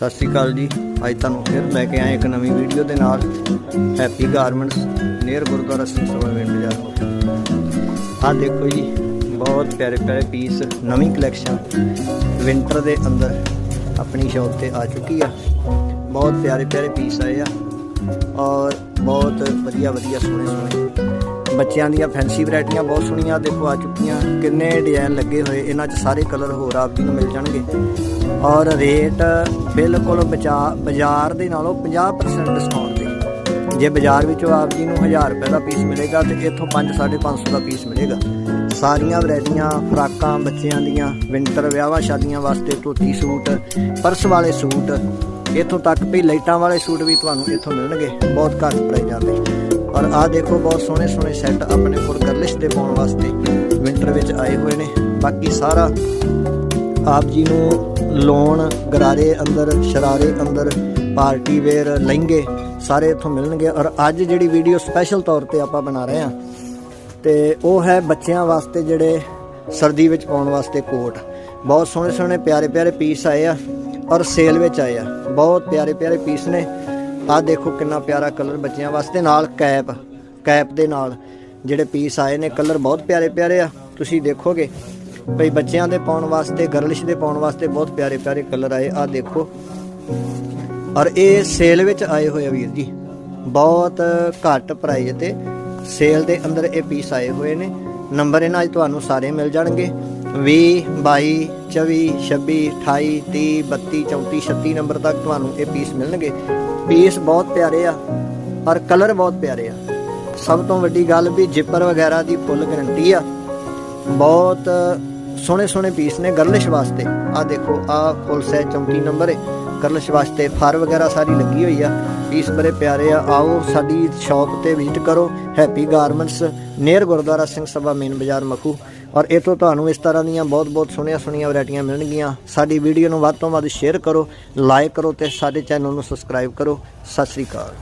ਸਤਿ ਸ਼੍ਰੀ ਅਕਾਲ ਜੀ। ਅੱਜ ਤੁਹਾਨੂੰ ਫਿਰ ਲੈ ਕੇ ਆਏ ਇੱਕ ਨਵੀਂ ਵੀਡੀਓ ਦੇ ਨਾਲ Happy Garments near Gurdwara Singh Sabha wind ਬਾਜ਼ਾਰ ਆਹ ਦੇਖੋ ਜੀ, ਬਹੁਤ ਪਿਆਰੇ ਪਿਆਰੇ ਪੀਸ ਨਵੀਂ ਕਲੈਕਸ਼ਨ ਵਿੰਟਰ ਦੇ ਅੰਦਰ ਆਪਣੀ ਸ਼ਾਪ ਤੇ ਆ ਚੁੱਕੀ ਆ। ਬਹੁਤ ਪਿਆਰੇ ਪਿਆਰੇ ਪੀਸ ਆਏ ਆ ਔਰ ਬਹੁਤ ਵਧੀਆ ਵਧੀਆ ਸੋਹਣੇ ਸੋਹਣੇ ਬੱਚਿਆਂ ਦੀਆਂ ਫੈਂਸੀ ਵੈਰਾਈਟੀਆਂ ਬਹੁਤ ਸੋਹਣੀਆਂ, ਦੇਖੋ ਆ ਚੁੱਕੀਆਂ, ਕਿੰਨੇ ਡਿਜ਼ਾਈਨ ਲੱਗੇ ਹੋਏ, ਇਹਨਾਂ 'ਚ ਸਾਰੇ ਕਲਰ ਹੋਰ ਆਪ ਜੀ ਨੂੰ ਮਿਲ ਜਾਣਗੇ। ਔਰ ਰੇਟ ਬਿਲਕੁਲ ਬਚਾ- ਬਾਜ਼ਾਰ ਦੇ ਨਾਲੋਂ 50% ਡਿਸਕਾਊਂਟ ਤੇ ਜੇ ਬਾਜ਼ਾਰ ਵਿੱਚੋਂ ਆਪ ਜੀ ਨੂੰ 1000 ਰੁਪਏ ਦਾ ਪੀਸ ਮਿਲੇਗਾ, ਤੇ ਇੱਥੋਂ 5 550 ਦਾ ਪੀਸ ਮਿਲੇਗਾ। ਸਾਰੀਆਂ ਵੈਰਾਈਟੀਆਂ ਫਰਾਕਾਂ ਬੱਚਿਆਂ ਦੀਆਂ ਵਿੰਟਰ ਵਿਆਹਾਂ, ਸ਼ਾਦੀਆਂ ਵਾਸਤੇ ਧੋਤੀ ਸੂਟ ਪਰਸ ਵਾਲੇ ਸੂਟ, ਇੱਥੋਂ ਤੱਕ ਵੀ ਲਾਈਟਾਂ ਵਾਲੇ ਸੂਟ ਵੀ ਤੁਹਾਨੂੰ ਇੱਥੋਂ ਮਿਲਣਗੇ, ਬਹੁਤ ਘੱਟ ਪ੍ਰਾਈਜ਼ਾਂ ਤੇ ਔਰ ਆਹ ਦੇਖੋ, ਬਹੁਤ ਸੋਹਣੇ ਸੋਹਣੇ ਸੈੱਟ ਆਪਣੇ ਕੋਲ ਗਰਲਿਸ਼ ਦੇ ਪਾਉਣ ਵਾਸਤੇ ਵਿੰਟਰ ਵਿੱਚ ਆਏ ਹੋਏ ਨੇ। ਬਾਕੀ ਸਾਰਾ ਆਪ ਜੀ ਨੂੰ ਲੋਨ ਗਰਾਰੇ ਅੰਦਰ, ਸ਼ਰਾਰੇ ਅੰਦਰ ਪਾਰਟੀ ਵੇਅਰ ਲਹਿੰਗੇ ਸਾਰੇ ਇੱਥੋਂ ਮਿਲਣਗੇ। ਔਰ ਅੱਜ ਜਿਹੜੀ ਵੀਡੀਓ ਸਪੈਸ਼ਲ ਤੌਰ ਤੇ ਆਪਾਂ ਬਣਾ ਰਹੇ ਹਾਂ, ਤੇ ਉਹ ਹੈ ਬੱਚਿਆਂ ਵਾਸਤੇ ਜਿਹੜੇ ਸਰਦੀ ਵਿੱਚ ਪਾਉਣ ਵਾਸਤੇ ਕੋਟ। ਬਹੁਤ ਸੋਹਣੇ ਸੋਹਣੇ ਪਿਆਰੇ ਪਿਆਰੇ ਪੀਸ ਆਏ ਆ ਔਰ ਸੇਲ ਵਿੱਚ ਆਏ ਆ। ਬਹੁਤ ਪਿਆਰੇ ਪਿਆਰੇ ਪੀਸ ਨੇ। ਆਹ ਦੇਖੋ ਕਿੰਨਾ ਪਿਆਰਾ ਕਲਰ ਬੱਚਿਆਂ ਵਾਸਤੇ ਨਾਲ ਕੈਪ ਕੈਪ ਦੇ ਨਾਲ। ਜਿਹੜੇ ਪੀਸ ਆਏ ਨੇ, ਕਲਰ ਬਹੁਤ ਪਿਆਰੇ ਪਿਆਰੇ ਆ। ਤੁਸੀਂ ਦੇਖੋਗੇ ਭਈ ਬੱਚਿਆਂ ਦੇ ਪਾਉਣ ਵਾਸਤੇ ਗਰਲਿਸ਼ ਦੇ ਪਾਉਣ ਵਾਸਤੇ ਬਹੁਤ ਪਿਆਰੇ ਪਿਆਰੇ ਕਲਰ ਆਏ। ਆ ਦੇਖੋ। ਔਰ ਇਹ ਸੇਲ ਵਿੱਚ ਆਏ ਹੋਏ ਆ ਵੀਰ ਜੀ। ਬਹੁਤ ਘੱਟ ਪ੍ਰਾਈਸ ਤੇ ਸੇਲ ਦੇ ਅੰਦਰ ਇਹ ਪੀਸ ਆਏ ਹੋਏ ਨੇ। ਨੰਬਰ ਇਹਨਾਂ 'ਚ ਤੁਹਾਨੂੰ ਸਾਰੇ ਮਿਲ ਜਾਣਗੇ। 20 22 24 26 28 30 32 34 36 ਨੰਬਰ ਤੱਕ ਤੁਹਾਨੂੰ ਇਹ ਪੀਸ ਮਿਲਣਗੇ। ਪੀਸ ਬਹੁਤ ਪਿਆਰੇ ਆ ਔਰ ਕਲਰ ਬਹੁਤ ਪਿਆਰੇ ਆ। ਸਭ ਤੋਂ ਵੱਡੀ ਗੱਲ ਵੀ ਜਿੱਪਰ ਵਗੈਰਾ ਦੀ ਫੁੱਲ ਗਰੰਟੀ ਆ। ਬਹੁਤ ਸੋਹਣੇ ਸੋਹਣੇ ਪੀਸ ਨੇ ਗਰਲਿਸ਼ ਵਾਸਤੇ। ਆ ਦੇਖੋ ਆ ਫੁੱਲ ਸਾਈਜ਼ 34 ਨੰਬਰ ਹੈ ਕਲਸ਼ ਵਾਸਤੇ ਫਾਰ ਵਗੈਰਾ ਸਾਰੀ ਲੱਗੀ ਹੋਈ ਆ। ਪੀਸ ਬੜੇ ਪਿਆਰੇ ਆ, ਆਓ ਸਾਡੀ ਸ਼ਾਪ ਤੇ ਵਿਜ਼ਿਟ ਕਰੋ Happy Garments near Gurdwara Singh Sabha main ਬਾਜ਼ਾਰ ਮਖੂ। ਔਰ ਇਤੋਂ ਤੁਹਾਨੂੰ ਇਸ ਤਰ੍ਹਾਂ ਦੀਆਂ ਬਹੁਤ ਬਹੁਤ ਸੋਹਣੀਆਂ ਸੋਹਣੀਆਂ ਵੈਰਾਈਟੀਆਂ ਮਿਲਣਗੀਆਂ। ਸਾਡੀ ਵੀਡੀਓ ਨੂੰ ਵੱਧ ਤੋਂ ਵੱਧ ਸ਼ੇਅਰ ਕਰੋ ਲਾਈਕ ਕਰੋ ਤੇ ਸਾਡੇ ਚੈਨਲ ਨੂੰ ਸਬਸਕ੍ਰਾਈਬ ਕਰੋ। ਸਤਿ ਸ੍ਰੀ ਅਕਾਲ।